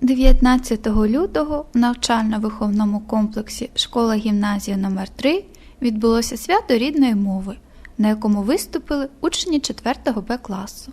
19 лютого в навчально-виховному комплексі Школа гімназія No3 відбулося свято рідної мови, на якому виступили учні 4 Б класу.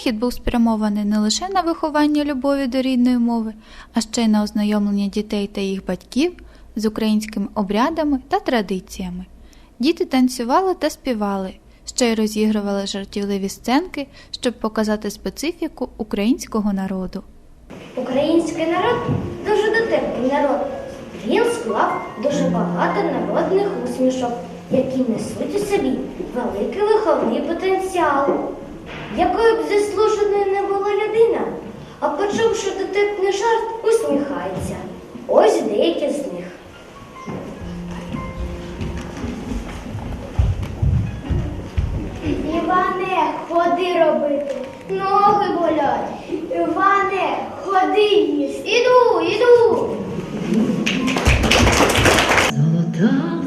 захід був спрямований не лише на виховання любові до рідної мови, а ще й на ознайомлення дітей та їх батьків з українськими обрядами та традиціями. Діти танцювали та співали, ще й розігрували жартівливі сценки, щоб показати специфіку українського народу. Український народ дуже дотепний народ. Він склав дуже багато народних усмішок, які несуть у собі великий виховний потенціал якою б заслуженою не була людина, а почувши дотепний жарт, усміхається. Ось деякі з них. Іване, ходи робити, ноги болять. Іване, ходи їсти. Іду, іду. Золота.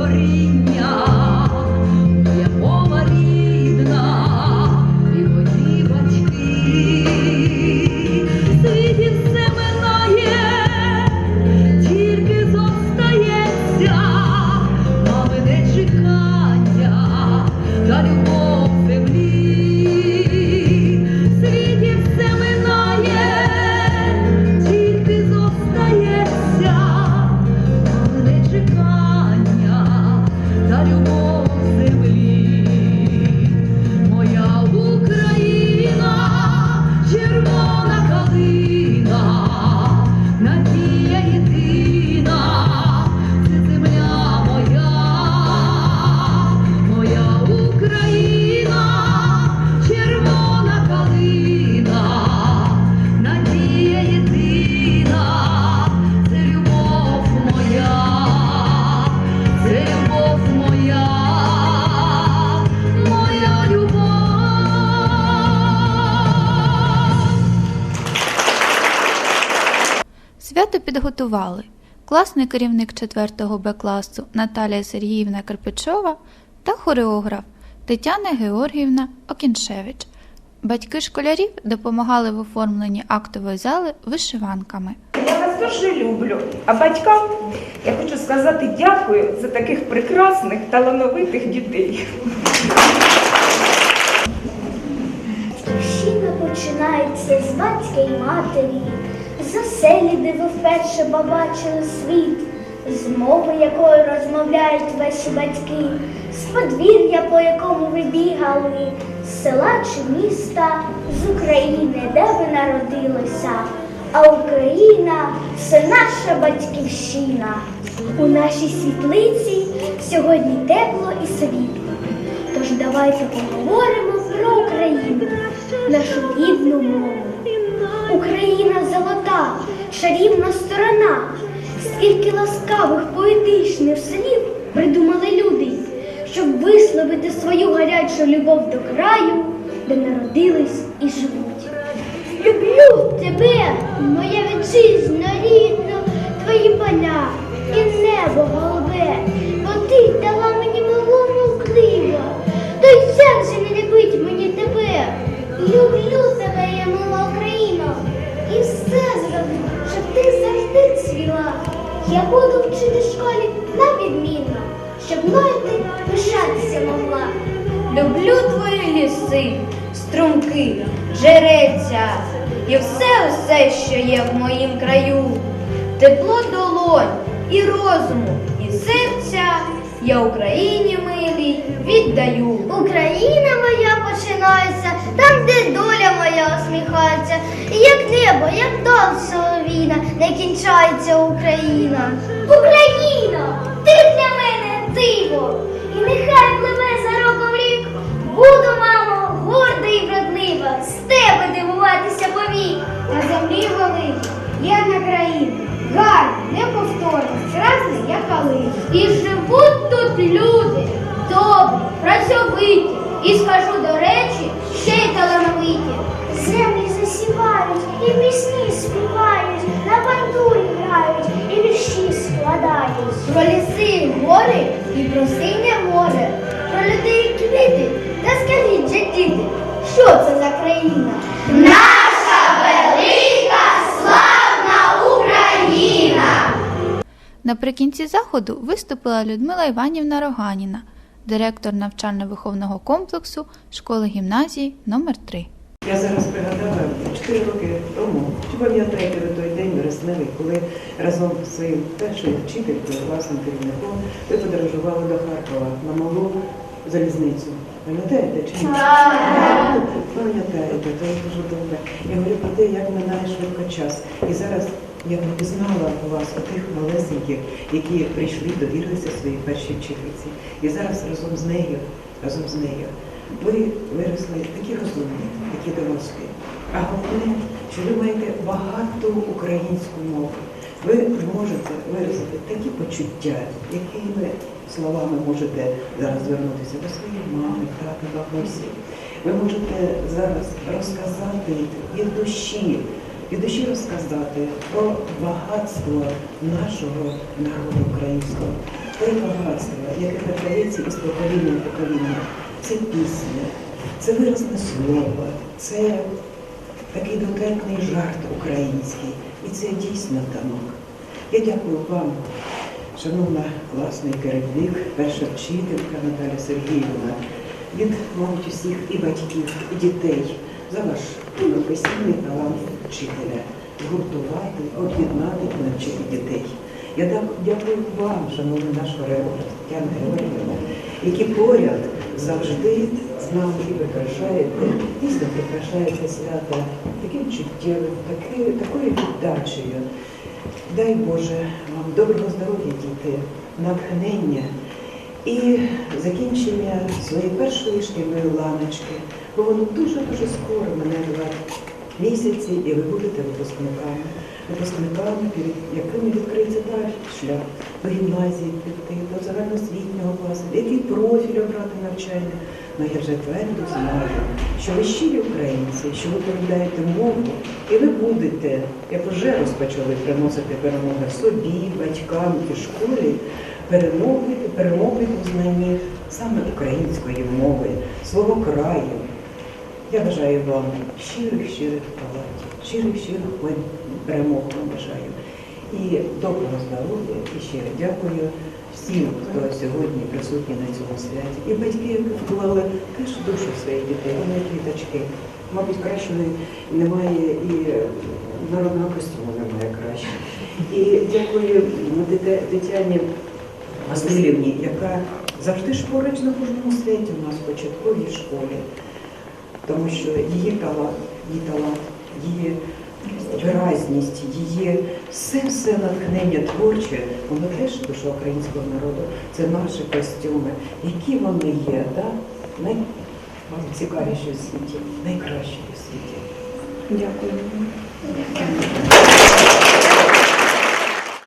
Коріння, Свято підготували класний керівник 4-го Б класу Наталія Сергіївна Карпичова та хореограф Тетяна Георгіївна Окіншевич. Батьки школярів допомагали в оформленні актової зали вишиванками. Я вас дуже люблю. А батькам я хочу сказати дякую за таких прекрасних, талановитих дітей. Батьківщина починається з батька і матері, з оселі, де ви вперше побачили світ, з мови, якою розмовляють ваші батьки, з подвір'я, по якому ви бігали, з села чи міста, з України, де ви народилися. А Україна це наша батьківщина. У нашій світлиці сьогодні тепло і світло. Тож давайте поговоримо про Україну, нашу рідну мову. Україна золота, чарівна сторона. Скільки ласкавих поетичних слів придумали люди, щоб висловити свою гарячу любов до краю, де народились і живуть. Люблю тебе, моя вітчизна рідна, твої поля і небо голубе, бо ти дала Я буду вчити школі на відмінно, щоб мною ти пишатися люблю твої ліси, струмки, джерельця і все усе, що є в моїм краю. Тепло долонь і розуму, і серця я Україні милій віддаю. Україна моя починається, там, де доля моя усміхається, і як небо, як дал соловіна, не кінчається Україна. Україна, ти для мене диво, і нехай пливе за роком рік. Буду, мамо, горда і вродлива, з тебе дивуватися повік. На землі великій є на країні, гарні, неповторні, разні, як калина. І живуть тут люди, добрі, працьовиті, і скажу до речі, ще й талановиті. Землі засівають, і пісні співають, на бандурі грають, і вірші складають. Про ліси, і гори і про синє море, про людей і квіти. Та скажіть же, діти, що це за країна? Наша велика славна Україна! Наприкінці заходу виступила Людмила Іванівна Роганіна, директор навчально-виховного комплексу школи гімназії номер 3 Я зараз пригадала 4 роки тому. Чи пам'ятаєте ви той день вересневий, коли разом з своїм першою вчителькою, класним керівником, ви подорожували до Харкова на малу залізницю? Пам'ятаєте чи ні? Пам'ятаєте, то дуже добре. Я говорю про те, як минає швидко час. І зараз я впізнала у вас отих малесеньких, які прийшли, довірилися своїй першій вчительці. І зараз разом з нею, разом з нею, ви виросли такі розумні, такі дорослі. А головне, що ви маєте багату українську мову. Ви можете виразити такі почуття, якими словами можете зараз звернутися до своєї мами, тата, бабусі. Ви можете зараз розказати від душі, від душі розказати про багатство нашого народу українського, те багатство, яке передається із покоління в покоління. Це пісня, це виразне слово, це такий дотепний жарт український. І це дійсно танок. Я дякую вам, шановна класний керівник, перша вчителька Наталя Сергіївна, від, мабуть, усіх і батьків, і дітей за ваш професійний талант вчителя згуртувати, об'єднати і навчити дітей. Я дякую вам, шановний наш хореограф Тетяна Георгіївна, які поряд завжди з нами і прикрашаєте, дійсно прикрашаєте свята таким чуттєвим, такою віддачею. Дай Боже вам доброго здоров'я, діти, натхнення і закінчення своєї першої шкільної ланочки, бо воно дуже-дуже скоро місяці, і ви будете випускниками. Випускниками, перед якими відкриється далі шлях до гімназії піти, до загальноосвітнього класу, який профіль обрати навчання. Ну я вже твердо знаю, що ви щирі українці, що ви передаєте мову, і ви будете, як вже розпочали приносити перемоги собі, батькам і школі, перемоги, перемоги у знанні саме української мови, свого краю. Я бажаю вам щирих, щирих талантів, щирих, щирих перемог вам бажаю. І доброго здоров'я, і щиро дякую всім, хто сьогодні присутній на цьому святі. І батьки, які вклали теж душу своїх дітей, вони квіточки. Мабуть, кращої немає і народного костюму немає краще. І дякую Тетяні Васильівні, яка завжди ж поруч на кожному святі у нас в початковій школі тому що її талант, її талант, її виразність, її все-все натхнення творче, воно теж душа українського народу. Це наші костюми, які вони є, да? найцікавіші у світі, найкращі у світі. Дякую.